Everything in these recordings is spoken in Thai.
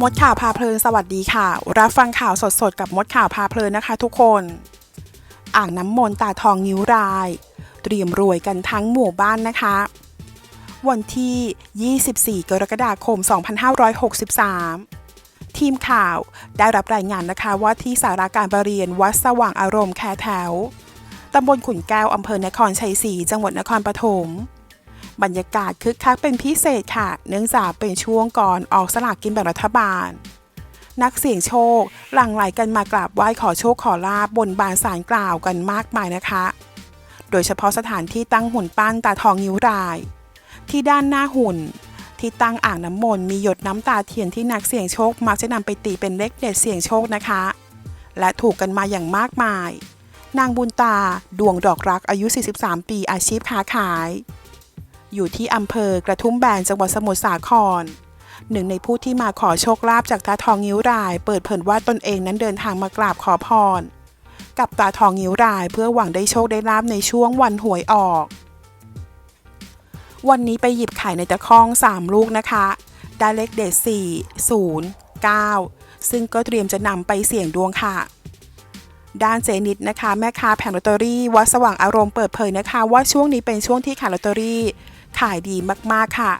มดข่าวพาเพลินสวัสดีค่ะ รับฟังข่าวสดๆ กับมดข่าวพาเพลินนะคะ ทุกคน อ่างน้ำมนต์ตาทองนิ้วราย เตรียมรวยกันทั้งหมู่บ้านนะคะ วันที่ 24 กรกฎาคม 2563 ทีมข่าวได้รับรายงานนะคะว่าที่สาราการประเรียนวัดสว่างอารมณ์แคแถวตำบลขุนแก้วอำเภอนครชัยศรีจังหวัดนครปฐม บรรยากาศคึกคักเป็นพิเศษค่ะ เนื่องจากเป็นช่วงก่อนออกสลากกินแบ่งรัฐบาล นักเสี่ยงโชค หลั่งไหลกันมากราบไหว้ขอโชคขอลาบบนบานสารกล่าวกันมากมายนะคะ โดยเฉพาะสถานที่ตั้งหุ่นปั้นตาทองนิ้วราย ที่ด้านหน้าหุ่น ที่ตั้งอ่างน้ำมนต์มีหยดน้ำตาเทียนที่นักเสี่ยงโชคมักจะนำไปตีเป็นเลขเด็ดเสี่ยงโชคนะคะ และถูกกันมาอย่างมากมายนางบุญตา ดวงดอกรักอายุ 43 ปีอาชีพค้าขาย อยู่ที่อำเภอกระทุ่มแบนจังหวัดสมุทรสาคร หนึ่งในผู้ที่มาขอโชคลาภจากตาทองนิ้วราย เปิดเผยว่าตนเองนั้นเดินทางมากราบขอพร กับตาทองนิ้วรายเพื่อหวังได้โชคได้ลาบในช่วงวันหวยออก วันนี้ไปหยิบไข่ในตะข้อง 3 ลูกนะคะ ได้เลขเด็ด4 0 9 ซึ่งก็เตรียมจะนำไปเสี่ยงดวงค่ะ ด้านเจนิดนะคะแม่ค้าแผงลอตเตอรี่วัดสว่างอารมณ์เปิดเผยนะคะ ว่าช่วงนี้เป็นช่วงที่ขายลอตเตอรี่ขายดีมากๆค่ะ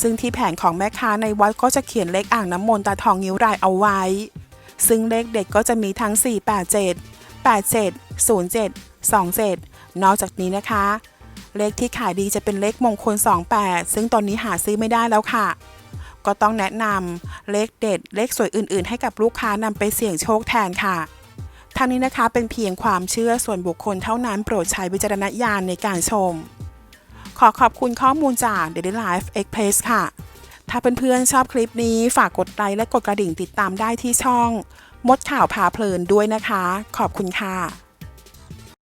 ซึ่งที่แผงของแม่ค้าในวัดก็จะเขียนเลขอ่างน้ำมนต์ตาทองนิ้วรายเอาไว้ ซึ่งเลขเด็ดก็จะมีทั้ง 487 87 07 27 นอกจากนี้นะคะ เลขที่ขายดีจะเป็นเลขมงคล 28 ซึ่งตอนนี้หาซื้อไม่ได้แล้วค่ะ ก็ต้องแนะนำเลขเด็ดเลขสวยอื่น ๆ ให้กับลูกค้านำไปเสี่ยงโชคแทนค่ะ ทางนี้นะคะเป็นเพียงความเชื่อส่วนบุคคลเท่านั้นโปรดใช้วิจารณญาณในการชม ขอขอบคุณข้อมูลจาก Daily Life Express ค่ะ ถ้าเพื่อนๆชอบคลิปนี้ฝากกดไลค์และกดกระดิ่งติดตามได้ที่ช่อง มดข่าวพาเพลินด้วยนะคะ ขอบคุณค่ะ